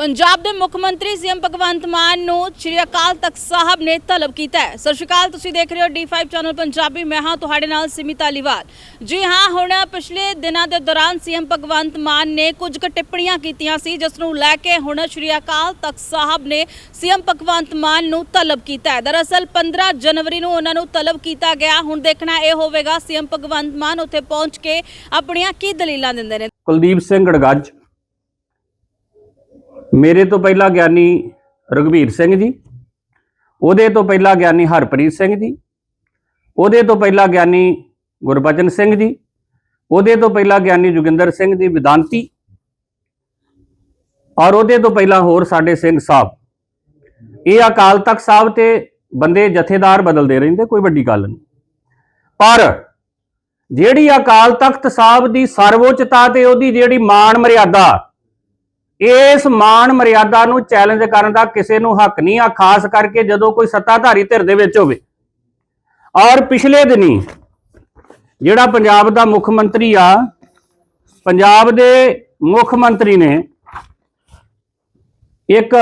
ਪੰਜਾਬ ਦੇ ਮੁੱਖ ਮੰਤਰੀ ਸੀਐਮ ਭਗਵੰਤ ਮਾਨ ਨੂੰ ਸ਼੍ਰੀ ਅਕਾਲ ਤਖਤ ਸਾਹਿਬ ਨੇ ਤਲਬ ਕੀਤਾ ਹੈ। ਸਤਿ ਸ਼੍ਰੀ ਅਕਾਲ, ਤੁਸੀਂ ਦੇਖ ਰਹੇ ਹੋ D5 ਚੈਨਲ ਪੰਜਾਬੀ। ਮੈਂ ਹਾਂ ਤੁਹਾਡੇ ਨਾਲ ਸਿਮਿਤਾ ਲੀਵਾਲ ਜੀ ਹਾਂ, ਹੁਣ ਪਿਛਲੇ ਦਿਨਾਂ ਦੇ ਦੌਰਾਨ ਸੀਐਮ ਭਗਵੰਤ ਮਾਨ ਨੇ ਕੁਝ ਕੁ ਟਿੱਪਣੀਆਂ ਕੀਤੀਆਂ ਸੀ, ਜਿਸ ਨੂੰ ਲੈ ਕੇ ਹੁਣ ਸ਼੍ਰੀ ਅਕਾਲ ਤਖਤ ਸਾਹਿਬ ਨੇ ਸੀਐਮ ਭਗਵੰਤ ਮਾਨ ਨੂੰ ਤਲਬ ਕੀਤਾ ਹੈ। ਦਰਅਸਲ 15 ਜਨਵਰੀ ਨੂੰ ਉਹਨਾਂ ਨੂੰ ਤਲਬ ਕੀਤਾ ਗਿਆ। ਹੁਣ ਦੇਖਣਾ ਇਹ ਹੋਵੇਗਾ ਸੀਐਮ ਭਗਵੰਤ ਮਾਨ ਉੱਥੇ ਪਹੁੰਚ ਕੇ ਆਪਣੀਆਂ ਕੀ ਦਲੀਲਾਂ ਦਿੰਦੇ ਨੇ। ਕੁਲਦੀਪ ਸਿੰਘ ਗੜਗੱਜ ਮੇਰੇ ਤੋਂ ਪਹਿਲਾਂ ਗਿਆਨੀ ਰਘਵੀਰ ਸਿੰਘ ਜੀ, ਉਹਦੇ ਤੋਂ ਪਹਿਲਾਂ ਗਿਆਨੀ ਹਰਪ੍ਰੀਤ ਸਿੰਘ ਜੀ, ਉਹਦੇ ਤੋਂ ਪਹਿਲਾਂ ਗਿਆਨੀ ਗੁਰਬਚਨ ਸਿੰਘ ਜੀ, ਉਹਦੇ ਤੋਂ ਪਹਿਲਾਂ ਗਿਆਨੀ ਜੋਗਿੰਦਰ ਸਿੰਘ ਜੀ ਵਿਦਾਂਤੀ ਔਰ ਉਹਦੇ ਤੋਂ ਪਹਿਲਾਂ ਹੋਰ ਸਾਡੇ ਸਿੰਘ ਸਾਹਿਬ। ਇਹ ਅਕਾਲ ਤਖਤ ਸਾਹਿਬ ਤੇ ਬੰਦੇ ਜਥੇਦਾਰ ਬਦਲਦੇ ਰਹਿੰਦੇ, ਕੋਈ ਵੱਡੀ ਗੱਲ ਨਹੀਂ। ਪਰ ਜਿਹੜੀ ਅਕਾਲ ਤਖਤ ਸਾਹਿਬ ਦੀ ਸਰਵਉੱਚਤਾ ਤੇ ਉਹਦੀ ਜਿਹੜੀ ਮਾਣ ਮਰਿਆਦਾ ਇਸ ਮਾਣ ਮਰਿਆਦਾ ਨੂੰ ਚੈਲੰਜ ਕਰਨ ਦਾ ਕਿਸੇ ਨੂੰ ਹੱਕ ਨਹੀਂ ਆ ਖਾਸ ਕਰਕੇ ਜਦੋਂ ਕੋਈ ਸੱਤਾਧਾਰੀ ਧਿਰ ਦੇ ਵਿੱਚ ਹੋਵੇ। ਔਰ ਪਿਛਲੇ ਦਿਨੀ ਜਿਹੜਾ ਪੰਜਾਬ ਦਾ ਮੁੱਖ ਮੰਤਰੀ ਆ ਪੰਜਾਬ ਦੇ ਮੁੱਖ ਮੰਤਰੀ ਨੇ ਇੱਕ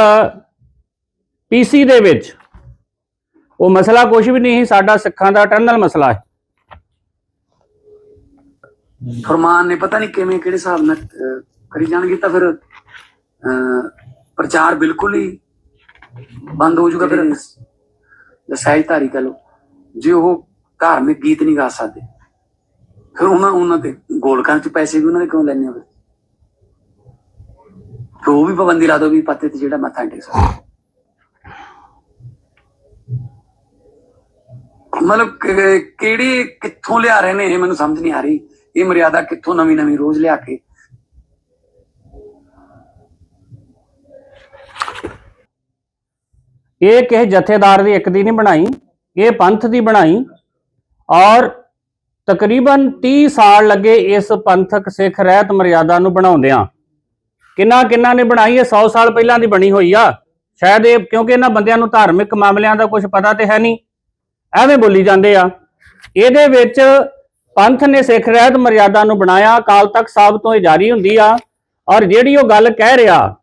ਪੀਸੀ ਦੇ ਵਿੱਚ ਉਹ ਮਸਲਾ ਕੁਝ ਵੀ ਨਹੀਂ ਸੀ ਸਾਡਾ ਸਿੱਖਾਂ ਦਾ ਟਰਨਲ ਮਸਲਾ ਹੈ। ਫਰਮਾਨ ਨੇ ਪਤਾ ਨਹੀਂ ਕਿਵੇਂ ਕਿਹੜੇ ਹਿਸਾਬ ਨਾਲ ਅਹ, ਕਰੀ ਜਾਣਗੇ ਤਾਂ ਫਿਰ ਪ੍ਰਚਾਰ ਬਿਲਕੁਲ ਹੀ ਬੰਦ ਹੋ ਜੂਗਾ ਫਿਰ। ਲਸਾਈ ਧਾਰੀ ਕਹ ਲੋ ਜੇ ਉਹ ਧਾਰਮਿਕ ਗੀਤ ਨਹੀਂ ਗਾ ਸਕਦੇ, ਫਿਰ ਉਹਨਾਂ ਉਹਨਾਂ ਤੇ ਗੋਲਕਾਂ ਚ ਪੈਸੇ ਵੀ ਉਹਨਾਂ ਦੇ ਕਿਉਂ ਲੈਣੇ ਹੋਵੇ ਫਿਰ? ਉਹ ਵੀ ਪਾਬੰਦੀ ਲਾ ਦੋ ਵੀ ਪੱਤੇ ਤੇ ਜਿਹੜਾ ਮੱਥਾ ਟੇਕ ਸਕਦਾ। ਮਤਲਬ ਕਿ- ਕਿਹੜੀ ਕਿੱਥੋਂ ਲਿਆ ਰਹੇ ਨੇ ਇਹ ਮੈਨੂੰ ਸਮਝ ਨਹੀਂ ਆ ਰਹੀ। ਇਹ ਮਰਿਆਦਾ ਕਿੱਥੋਂ ਨਵੀਂ ਨਵੀਂ ਰੋਜ਼ ਲਿਆ ਕੇ ਇਹ ਕਿਸੇ ਜਥੇਦਾਰ ਦੀ ਇੱਕ ਦੀ ਨਹੀਂ ਬਣਾਈ, ਇਹ ਪੰਥ ਦੀ ਬਣਾਈ। ਔਰ ਤਕਰੀਬਨ 30 ਸਾਲ ਲੱਗੇ ਇਸ ਪੰਥਕ ਸਿੱਖ ਰਹਿਤ ਮਰਿਆਦਾ ਨੂੰ ਬਣਾਉਂਦਿਆਂ। ਕਿੰਨਾ ਕਿੰਨਾ ਨੇ ਬਣਾਈ, ਇਹ 100 ਸਾਲ ਪਹਿਲਾਂ ਦੀ ਬਣੀ ਹੋਈ ਆ। ਸ਼ਾਇਦ ਇਹ ਕਿਉਂਕਿ ਇਹਨਾਂ ਬੰਦਿਆਂ ਨੂੰ ਧਾਰਮਿਕ ਮਾਮਲਿਆਂ ਦਾ ਕੁਝ ਪਤਾ ਤੇ ਹੈ ਨਹੀਂ। ਐਵੇਂ ਬੋਲੀ ਜਾਂਦੇ ਆ। ਇਹਦੇ ਵਿੱਚ ਪੰਥ ਨੇ ਸਿੱਖ ਰਹਿਤ ਮਰਿਆਦਾ ਨੂੰ ਬਣਾਇਆ, ਅਕਾਲ ਤਖਤ ਸਾਹਿਬ ਤੋਂ ਇਹ ਜਾਰੀ ਹੁੰਦੀ ਆ। ਔਰ ਜਿਹੜੀ ਉਹ ਗੱਲ ਕਹਿ ਰਿਹਾ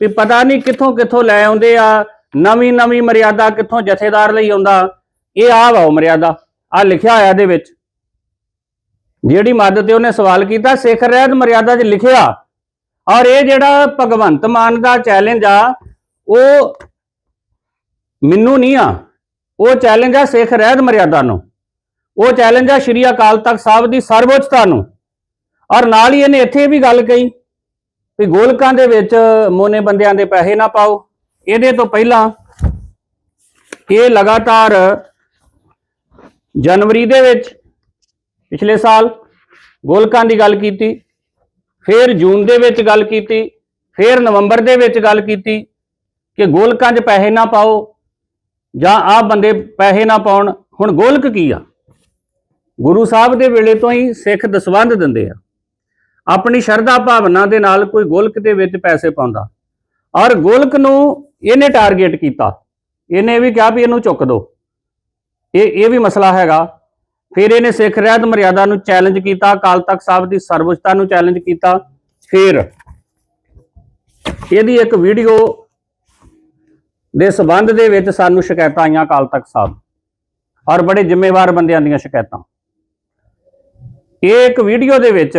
ਵੀ ਪਤਾ ਨਹੀਂ ਕਿੱਥੋਂ ਕਿੱਥੋਂ ਲੈ ਆਉਂਦੇ ਆ ਨਵੀਂ ਨਵੀਂ ਮਰਿਆਦਾ ਕਿੱਥੋਂ ਜਥੇਦਾਰ ਲਈ ਆਉਂਦਾ? ਇਹ ਆ ਵਾ ਉਹ ਮਰਿਆਦਾ ਆ ਲਿਖਿਆ ਹੋਇਆ ਇਹਦੇ ਵਿੱਚ। ਜਿਹੜੀ ਮਦਦ ਤੇ ਉਹਨੇ ਸਵਾਲ ਕੀਤਾ, ਸਿੱਖ ਰਹਿਤ ਮਰਿਆਦਾ 'ਚ ਲਿਖਿਆ। ਔਰ ਇਹ ਜਿਹੜਾ ਭਗਵੰਤ ਮਾਨ ਦਾ ਚੈਲੰਜ ਆ, ਉਹ ਮੈਨੂੰ ਨਹੀਂ ਆ। ਉਹ ਚੈਲੰਜ ਆ ਸਿੱਖ ਰਹਿਤ ਮਰਿਆਦਾ ਨੂੰ। ਉਹ ਚੈਲੰਜ ਆ ਸ਼੍ਰੀ ਅਕਾਲ ਤਖਤ ਸਾਹਿਬ ਦੀ ਸਰਵਉੱਚਤਾ ਨੂੰ। ਔਰ ਨਾਲ ਹੀ ਇਹਨੇ ਇੱਥੇ ਵੀ ਗੱਲ ਕਹੀ ਵੀ ਗੋਲਕਾਂ ਦੇ ਵਿੱਚ ਮੋਨੇ ਬੰਦਿਆਂ ਦੇ ਪੈਸੇ ਨਾ ਪਾਓ। ਇਹਦੇ ਤੋਂ ਪਹਿਲਾਂ ਇਹ ਲਗਾਤਾਰ ਜਨਵਰੀ ਦੇ ਵਿੱਚ ਪਿਛਲੇ ਸਾਲ ਗੋਲਕਾਂ ਦੀ ਗੱਲ ਕੀਤੀ, ਫਿਰ ਜੂਨ ਦੇ ਵਿੱਚ ਗੱਲ ਕੀਤੀ, ਫਿਰ ਨਵੰਬਰ ਦੇ ਵਿੱਚ ਗੱਲ ਕੀਤੀ ਕਿ ਗੋਲਕਾਂ 'ਚ ਪੈਸੇ ਨਾ ਪਾਓ ਜਾਂ ਆਹ ਬੰਦੇ ਪੈਸੇ ਨਾ ਪਾਉਣ। ਹੁਣ ਗੋਲਕ ਕੀ ਆ? ਗੁਰੂ ਸਾਹਿਬ ਦੇ ਵੇਲੇ ਤੋਂ ਹੀ ਸਿੱਖ ਦਸਵੰਧ ਦਿੰਦੇ ਆ। ਆਪਣੀ ਸ਼ਰਧਾ ਭਾਵਨਾ ਦੇ ਨਾਲ ਕੋਈ ਗੋਲਕ ਦੇ ਵਿੱਚ ਪੈਸੇ ਪਾਉਂਦਾ। ਔਰ ਗੋਲਕ ਨੂੰ ਇਹਨੇ ਟਾਰਗੇਟ ਕੀਤਾ। ਇਹਨੇ ਵੀ ਕਿਹਾ ਵੀ ਇਹਨੂੰ ਚੁੱਕ ਦਿਓ ਇਹ ਇਹ ਵੀ ਮਸਲਾ ਹੈਗਾ। ਫਿਰ ਇਹਨੇ ਸਿੱਖ ਰਹਿਤ ਮਰਿਆਦਾ ਨੂੰ ਚੈਲੰਜ ਕੀਤਾ, ਅਕਾਲ ਤਖਤ ਸਾਹਿਬ ਦੀ ਸਰਵਉੱਚਤਾ ਨੂੰ ਚੈਲੰਜ ਕੀਤਾ। ਫਿਰ ਇਹਦੀ ਇੱਕ ਵੀਡੀਓ ਦੇ ਸਬੰਧ ਦੇ ਵਿੱਚ ਸਾਨੂੰ ਸ਼ਿਕਾਇਤਾਂ ਆਈਆਂ ਅਕਾਲ ਤਖਤ ਸਾਹਿਬ ਔਰ ਬੜੇ ਜ਼ਿੰਮੇਵਾਰ ਬੰਦਿਆਂ ਦੀਆਂ ਸ਼ਿਕਾਇਤਾਂ। ਇਹ ਇੱਕ ਵੀਡੀਓ ਦੇ ਵਿੱਚ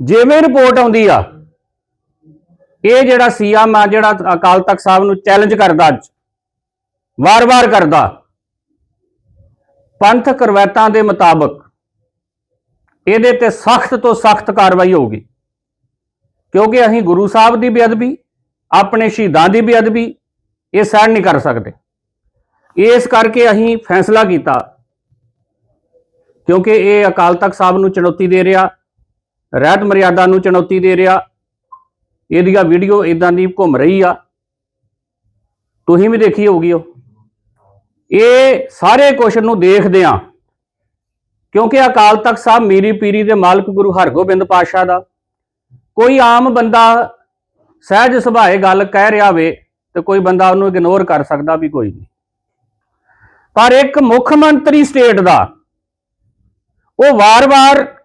ਜਿਵੇਂ ਰਿਪੋਰਟ ਆਉਂਦੀ ਆ, ਇਹ ਜਿਹੜਾ ਸੀਐਮ ਆ ਜਿਹੜਾ ਅਕਾਲ ਤਖਤ ਸਾਹਿਬ ਨੂੰ ਚੈਲੰਜ ਕਰਦਾ ਅੱਜ, ਵਾਰ-ਵਾਰ ਕਰਦਾ ਪੰਥਕ ਰਵਾਇਤਾਂ ਦੇ ਮੁਤਾਬਕ ਇਹਦੇ ਤੇ ਸਖਤ ਤੋਂ ਸਖਤ ਕਾਰਵਾਈ ਹੋਊਗੀ। ਕਿਉਂਕਿ ਅਸੀਂ ਗੁਰੂ ਸਾਹਿਬ ਦੀ ਬੇਅਦਬੀ, ਆਪਣੇ ਸ਼ਹੀਦਾਂ ਦੀ ਬੇਅਦਬੀ, ਇਹ ਸਹਿਣ ਨਹੀਂ ਕਰ ਸਕਦੇ। ਇਸ ਕਰਕੇ ਅਸੀਂ ਫੈਸਲਾ ਕੀਤਾ, ਕਿਉਂਕਿ ਇਹ ਅਕਾਲ ਤਖਤ ਸਾਹਿਬ ਨੂੰ ਚੁਣੌਤੀ ਦੇ ਰਿਹਾ ਰਹਿਤ ਮਰਿਆਦਾ ਨੂੰ ਚੁਣੌਤੀ ਦੇ ਰਿਹਾ। ਇਹਦੀਆਂ ਵੀਡੀਓ ਇਦਾਂ ਦੀ ਘੁੰਮ ਰਹੀ ਆ। ਤੁਸੀਂ ਵੀ ਦੇਖੀ ਹੋਊਗੀ ਉਹ। ਇਹ ਸਾਰੇ ਕੁਛ ਨੂੰ ਦੇਖਦੇ ਆ। ਕਿਉਂਕਿ ਅਕਾਲ ਤਖਤ ਸਾਹਿਬ ਮੀਰੀ ਪੀਰੀ ਦੇ ਮਾਲਕ ਗੁਰੂ ਹਰਗੋਬਿੰਦ ਪਾਤਸ਼ਾਹ ਦਾ। ਕੋਈ ਆਮ ਬੰਦਾ ਸਹਿਜ ਸੁਭਾਏ ਗੱਲ ਕਹਿ ਰਿਹਾ ਵੇ ਤੇ ਕੋਈ ਬੰਦਾ ਉਹਨੂੰ ਇਗਨੋਰ ਕਰ ਸਕਦਾ ਵੀ ਕੋਈ ਨਹੀਂ। ਪਰ ਇੱਕ ਮੁੱਖ ਮੰਤਰੀ ਸਟੇਟ ਦਾ ਉਹ ਵਾਰ-ਵਾਰ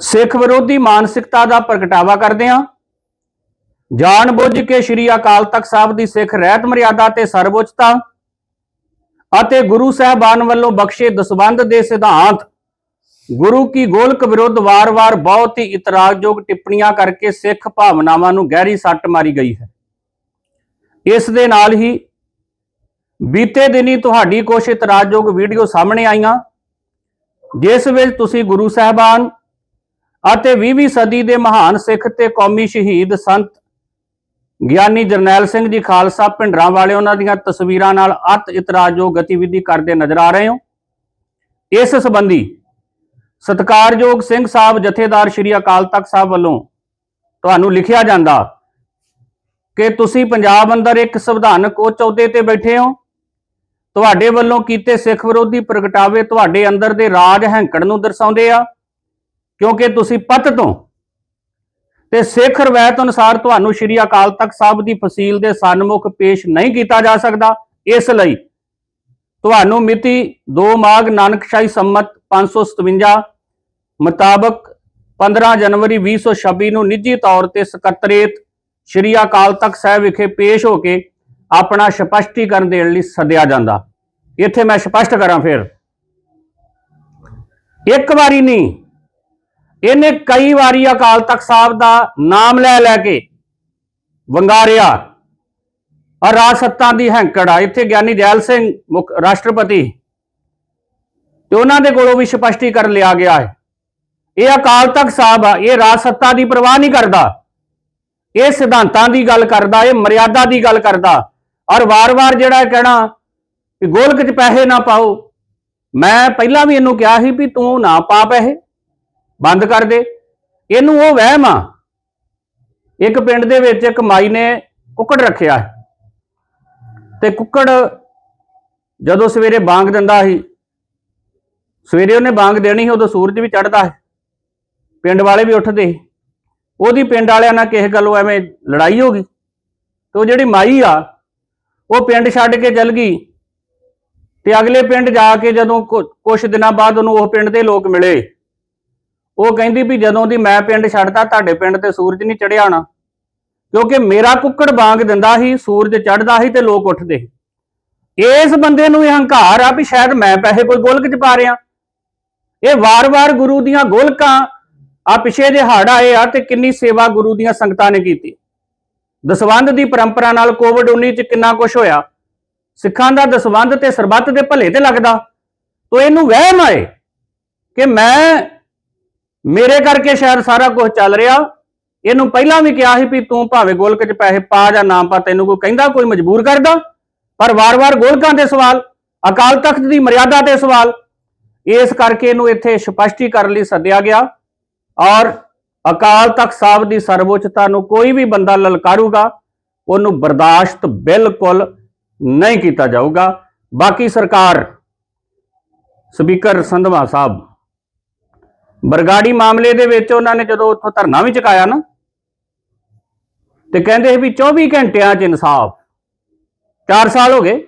ਸਿੱਖ ਵਿਰੋਧੀ ਮਾਨਸਿਕਤਾ ਦਾ ਪ੍ਰਗਟਾਵਾ ਕਰਦੇ ਹਾਂ। ਜਾਣ ਬੁੱਝ ਕੇ ਸ੍ਰੀ ਅਕਾਲ ਤਖਤ ਸਾਹਿਬ ਦੀ ਸਿੱਖ ਰਹਿਤ ਮਰਿਆਦਾ ਤੇ ਸਰਵਉੱਚਤਾ ਅਤੇ ਗੁਰੂ ਸਾਹਿਬਾਨ ਵੱਲੋਂ ਬਖਸ਼ੇ ਦਸਵੰਧ ਦੇ ਸਿਧਾਂਤ, ਗੁਰੂ ਕੀ ਗੋਲਕ ਵਿਰੁੱਧ ਵਾਰ-ਵਾਰ ਬਹੁਤ ਹੀ ਇਤਰਾਜ਼ਯੋਗ ਟਿੱਪਣੀਆਂ ਕਰਕੇ ਸਿੱਖ ਭਾਵਨਾਵਾਂ ਨੂੰ ਗਹਿਰੀ ਸੱਟ ਮਾਰੀ ਗਈ ਹੈ। ਇਸ ਦੇ ਨਾਲ ਹੀ ਬੀਤੇ ਦਿਨੀ ਤੁਹਾਡੀ ਕੁਝ ਇਤਰਾਜ਼ਯੋਗ ਵੀਡੀਓ ਸਾਹਮਣੇ ਆਈਆਂ, ਜਿਸ ਵਿੱਚ ਤੁਸੀਂ ਗੁਰੂ ਸਾਹਿਬਾਨ ਅਤੇ 20ਵੀਂ ਸਦੀ ਦੇ ਮਹਾਨ ਸਿੱਖ ਤੇ ਕੌਮੀ ਸ਼ਹੀਦ ਸੰਤ ਗਿਆਨੀ ਜਰਨੈਲ ਸਿੰਘ ਜੀ ਖਾਲਸਾ ਭਿੰਡਰਾਂ ਵਾਲੇ ਉਹਨਾਂ ਦੀਆਂ ਤਸਵੀਰਾਂ ਨਾਲ ਅਤ ਇਤਰਾਜ਼ਯੋਗ ਗਤੀਵਿਧੀ ਕਰਦੇ ਨਜ਼ਰ ਆ ਰਹੇ ਹੋ। ਇਸ ਸੰਬੰਧੀ ਸਤਕਾਰਯੋਗ ਸਿੰਘ ਸਾਹਿਬ ਜਥੇਦਾਰ ਸ਼੍ਰੀ ਅਕਾਲ ਤਖਤ ਸਾਹਿਬ ਵੱਲੋਂ ਤੁਹਾਨੂੰ ਲਿਖਿਆ ਜਾਂਦਾ ਕਿ ਤੁਸੀਂ ਪੰਜਾਬ ਅੰਦਰ ਇੱਕ ਸੰਵਿਧਾਨਕ ਉਹ ਚੌਦੇ ਤੇ ਬੈਠੇ ਹੋ। ਤੁਹਾਡੇ ਵੱਲੋਂ ਕੀਤੇ ਸਿੱਖ ਵਿਰੋਧੀ ਪ੍ਰਗਟਾਵੇ ਤੁਹਾਡੇ ਅੰਦਰ ਦੇ ਰਾਜ ਹੈਂਕੜ ਨੂੰ ਦਰਸਾਉਂਦੇ ਆ। ਕਿਉਂਕਿ ਤੁਸੀਂ ਪਤ ਤੋਂ। ਤੇ ਸਿੱਖ ਰਵਾਇਤ ਅਨੁਸਾਰ ਤੁਹਾਨੂੰ ਸ਼੍ਰੀ ਅਕਾਲ ਤਖਤ ਸਾਹਿਬ ਦੀ ਫਸੀਲ ਦੇ ਸਨਮੁਖ ਪੇਸ਼ ਨਹੀਂ ਕੀਤਾ ਜਾ ਸਕਦਾ। ਇਸ ਲਈ ਤੁਹਾਨੂੰ ਮਿਤੀ 2 ਮਾਘ ਨਾਨਕਸ਼ਾਹੀ ਸੰਮਤ 557 ਮੁਤਾਬਕ 15 ਜਨਵਰੀ 2026 ਨੂੰ ਨਿੱਜੀ ਤੌਰ ਤੇ ਸਕੱਤਰੇਤ ਸ਼੍ਰੀ ਅਕਾਲ ਤਖਤ ਸਾਹਿਬ ਵਿਖੇ ਪੇਸ਼ ਹੋ ਕੇ ਆਪਣਾ ਸਪਸ਼ਟੀਕਰਨ ਦੇਣ ਲਈ ਸੱਦਿਆ ਜਾਂਦਾ। ਇੱਥੇ ਮੈਂ ਸਪਸ਼ਟ ਕਰਾਂ ਫਿਰ। ਇੱਕ ਵਾਰੀ ਨਹੀਂ ਇਹਨੇ ਕਈ ਵਾਰੀ ਅਕਾਲ ਤਖਤ ਸਾਹਿਬ ਦਾ ਨਾਮ ਲੈ ਲੈ ਕੇ ਵੰਗਾਰਿਆ। ਔਰ ਰਾਜ ਸੱਤਾ ਦੀ ਹੈਂਕੜ ਆ। ਇੱਥੇ ਗਿਆਨੀ ਜੈਲ ਸਿੰਘ ਮੁੱਖ ਰਾਸ਼ਟਰਪਤੀ। ਤੇ ਉਹਨਾਂ ਦੇ ਕੋਲੋਂ ਵੀ ਸਪਸ਼ਟੀਕਰਨ ਲਿਆ ਗਿਆ ਹੈ। ਇਹ ਅਕਾਲ ਤਖਤ ਸਾਹਿਬ ਆ, ਇਹ ਰਾਜ ਸੱਤਾ ਦੀ ਪਰਵਾਹ ਨਹੀਂ ਕਰਦਾ। ਇਹ ਸਿਧਾਂਤਾਂ ਦੀ ਗੱਲ ਕਰਦਾ, ਇਹ ਮਰਿਆਦਾ ਦੀ ਗੱਲ ਕਰਦਾ। ਔਰ ਵਾਰ-ਵਾਰ ਜਿਹੜਾ ਇਹ ਕਹਿਣਾ ਕਿ ਗੋਲਕ 'ਚ ਪੈਸੇ ਨਾ ਪਾਓ। ਮੈਂ ਪਹਿਲਾਂ ਵੀ ਇਹਨੂੰ ਕਿਹਾ ਸੀ ਵੀ ਤੂੰ ਨਾ ਪਾ ਪੈਸੇ। ਬੰਦ ਕਰ ਦੇ। ਇਹਨੂੰ ਉਹ ਵਹਿਮ ਆ। ਇੱਕ ਪਿੰਡ ਦੇ ਵਿੱਚ ਇੱਕ ਮਾਈ ਨੇ ਕੁੱਕੜ ਰੱਖਿਆ ਤੇ ਕੁੱਕੜ ਜਦੋਂ ਸਵੇਰੇ ਬਾਂਗ ਦਿੰਦਾ ਸੀ, ਸਵੇਰੇ ਉਹਨੇ ਬਾਂਗ ਦੇਣੀ ਸੀ, ਉਦੋਂ ਸੂਰਜ ਵੀ ਚੜਦਾ ਹੈ। ਪਿੰਡ ਵਾਲੇ ਵੀ ਉੱਠਦੇ ਸੀ। ਉਹਦੀ ਪਿੰਡ ਵਾਲਿਆਂ ਨਾਲ ਕਿਸੇ ਗੱਲੋਂ ਐਵੇਂ ਲੜਾਈ ਹੋ ਗਈ। ਤੇ ਉਹ ਜਿਹੜੀ ਮਾਈ ਆ, ਉਹ ਪਿੰਡ ਛੱਡ ਕੇ ਚਲ ਗਈ। ਤੇ ਅਗਲੇ ਪਿੰਡ ਜਾ ਕੇ ਜਦੋਂ ਕੁਝ ਦਿਨਾਂ ਬਾਅਦ ਉਹਨੂੰ ਉਹ ਪਿੰਡ ਦੇ ਲੋਕ ਮਿਲੇ। ਉਹ ਕਹਿੰਦੀ ਵੀ ਜਦੋਂ ਦੀ ਮੈਂ ਪਿੰਡ ਛੱਡਦਾ ਤੁਹਾਡੇ ਪਿੰਡ ਤੇ ਸੂਰਜ ਨਹੀਂ ਚੜਿਆ ਹੋਣਾ ਕਿਉਂਕਿ ਮੇਰਾ ਕੁੱਕੜ ਬਾਂਗ ਦਿੰਦਾ ਸੀ, ਸੂਰਜ ਚੜਦਾ ਸੀ ਤੇ ਲੋਕ ਉੱਠਦੇ ਸੀ। ਇਸ ਬੰਦੇ ਨੂੰ ਇਹ ਹੰਕਾਰ ਆ ਵੀ ਸ਼ਾਇਦ ਮੈਂ ਪੈਸੇ ਕੋਈ ਗੋਲਕ ਚ ਪਾ ਰਿਆਂ ਇਹ ਵਾਰ-ਵਾਰ ਗੁਰੂ ਦੀਆਂ ਗੋਲਕਾਂ, ਆ ਪਿਛੇ ਜੇ ਹੜ ਆਏ ਆ ਤੇ ਕਿੰਨੀ ਸੇਵਾ ਗੁਰੂ ਦੀਆਂ ਸੰਗਤਾਂ ਨੇ ਕੀਤੀ। ਦਸਵੰਧ ਦੀ ਪਰੰਪਰਾ ਨਾਲ ਕੋਵਿਡ 19 ਚ ਕਿੰਨਾ ਕੁਝ ਹੋਇਆ। ਸਿੱਖਾਂ ਦਾ ਦਸਵੰਧ ਤੇ ਸਰਬੱਤ ਦੇ ਭਲੇ ਤੇ ਲੱਗਦਾ। ਤੋ ਇਹਨੂੰ ਵਹਿਮ ਆਏ ਕਿ ਮੈਂ ਮੇਰੇ ਕਰਕੇ ਸ਼ਾਇਦ ਸਾਰਾ ਕੁਝ ਚੱਲ ਰਿਹਾ। ਇਹਨੂੰ ਪਹਿਲਾਂ ਵੀ ਕਿਹਾ ਸੀ ਵੀ ਤੂੰ ਭਾਵੇਂ ਗੋਲਕ 'ਚ ਪੈਸੇ ਪਾ ਜਾਂ ਨਾ ਪਾ, ਤੈਨੂੰ ਕੋਈ ਕਹਿੰਦਾ, ਕੋਈ ਮਜਬੂਰ ਕਰਦਾ। ਪਰ ਵਾਰ-ਵਾਰ ਗੋਲਕਾਂ ਦੇ ਸਵਾਲ, ਅਕਾਲ ਤਖਤ ਦੀ ਮਰਿਆਦਾ ਤੇ ਸਵਾਲ, ਇਸ ਕਰਕੇ ਇਹਨੂੰ ਇੱਥੇ ਸਪਸ਼ਟੀਕਰਨ ਲਈ ਸੱਦਿਆ ਗਿਆ। ਔਰ ਅਕਾਲ ਤਖਤ ਸਾਹਿਬ ਦੀ ਸਰਵਉੱਚਤਾ ਨੂੰ ਕੋਈ ਵੀ ਬੰਦਾ ਲਲਕਾਰੂਗਾ, ਉਹਨੂੰ ਬਰਦਾਸ਼ਤ ਬਿਲਕੁਲ ਨਹੀਂ ਕੀਤਾ ਜਾਊਗਾ। ਬਾਕੀ ਸਰਕਾਰ, ਸਪੀਕਰ ਸੰਧਵਾ ਸਾਹਿਬ ਬਰਗਾੜੀ ਮਾਮਲੇ ਦੇ ਵਿੱਚ ਉਹਨਾਂ ਨੇ ਜਦੋਂ ਉੱਥੋਂ ਧਰਨਾ ਵੀ ਚੁਕਾਇਆ ਨਾ, ਤੇ ਕਹਿੰਦੇ ਸੀ ਵੀ 24 ਘੰਟਿਆਂ 'ਚ ਇਨਸਾਫ। 4 ਸਾਲ ਹੋ ਗਏ।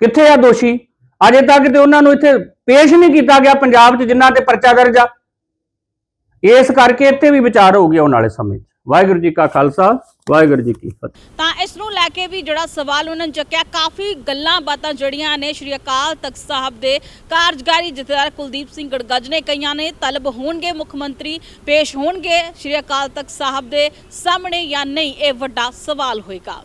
ਕਿੱਥੇ ਆ ਦੋਸ਼ੀ? ਅਜੇ ਤੱਕ ਤੇ ਉਹਨਾਂ ਨੂੰ ਇੱਥੇ ਪੇਸ਼ ਨਹੀਂ ਕੀਤਾ ਗਿਆ ਪੰਜਾਬ 'ਚ, ਜਿਨ੍ਹਾਂ ਤੇ ਪਰਚਾ ਦਰਜ ਆ। ਇਸ ਕਰਕੇ ਇੱਥੇ ਵੀ ਵਿਚਾਰ ਹੋ ਗਿਆ ਆਉਣ ਵਾਲੇ ਸਮੇਂ 'ਚ। ਵਾਹਿਗੁਰੂ ਜੀ ਕਾ ਖਾਲਸਾ। ਵਾਹਿਗੁਰੂ ਜੀ ਕੀ ਫਤਿਹ। ਤਾਂ ਇਸ ਨੂੰ ਲੈ ਕੇ ਵੀ ਜਿਹੜਾ ਸਵਾਲ ਉਹਨਾਂ ਨੇ ਚੱਕਿਆ ਕਾਫੀ ਗੱਲਾਂ ਬਾਤਾਂ ਜੜੀਆਂ ਨੇ ਸ਼੍ਰੀ ਅਕਾਲ ਤਖਤ ਸਾਹਿਬ ਦੇ ਕਾਰਜਕਾਰੀ ਜਥੇਦਾਰ ਕੁਲਦੀਪ ਸਿੰਘ ਗੜਗੱਜ ਨੇ ਕਈਆਂ ਨੇ ਤਲਬ ਹੋਣਗੇ ਮੁੱਖ ਮੰਤਰੀ ਪੇਸ਼ ਹੋਣਗੇ ਸ਼੍ਰੀ ਅਕਾਲ ਤਖਤ ਸਾਹਿਬ ਦੇ ਸਾਹਮਣੇ ਜਾਂ ਨਹੀਂ ਇਹ ਵੱਡਾ ਸਵਾਲ ਹੋਏਗਾ।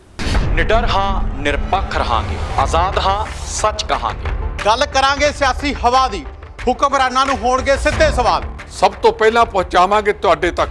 ਨਿਡਰ ਹਾਂ ਨਿਰਪੱਖ ਰਹਾਂਗੇ ਆਜ਼ਾਦ ਹਾਂ ਸੱਚ ਕਹਾਂਗੇ। ਗੱਲ ਕਰਾਂਗੇ ਸਿਆਸੀ ਹਵਾ ਦੀ ਹੁਕਮਰਾਨਾਂ ਨੂੰ ਹੋਣਗੇ ਸਿੱਧੇ ਸਵਾਲ। ਸਭ ਤੋਂ ਪਹਿਲਾਂ ਪਹੁੰਚਾਵਾਂਗੇ ਤੁਹਾਡੇ ਤੱਕ।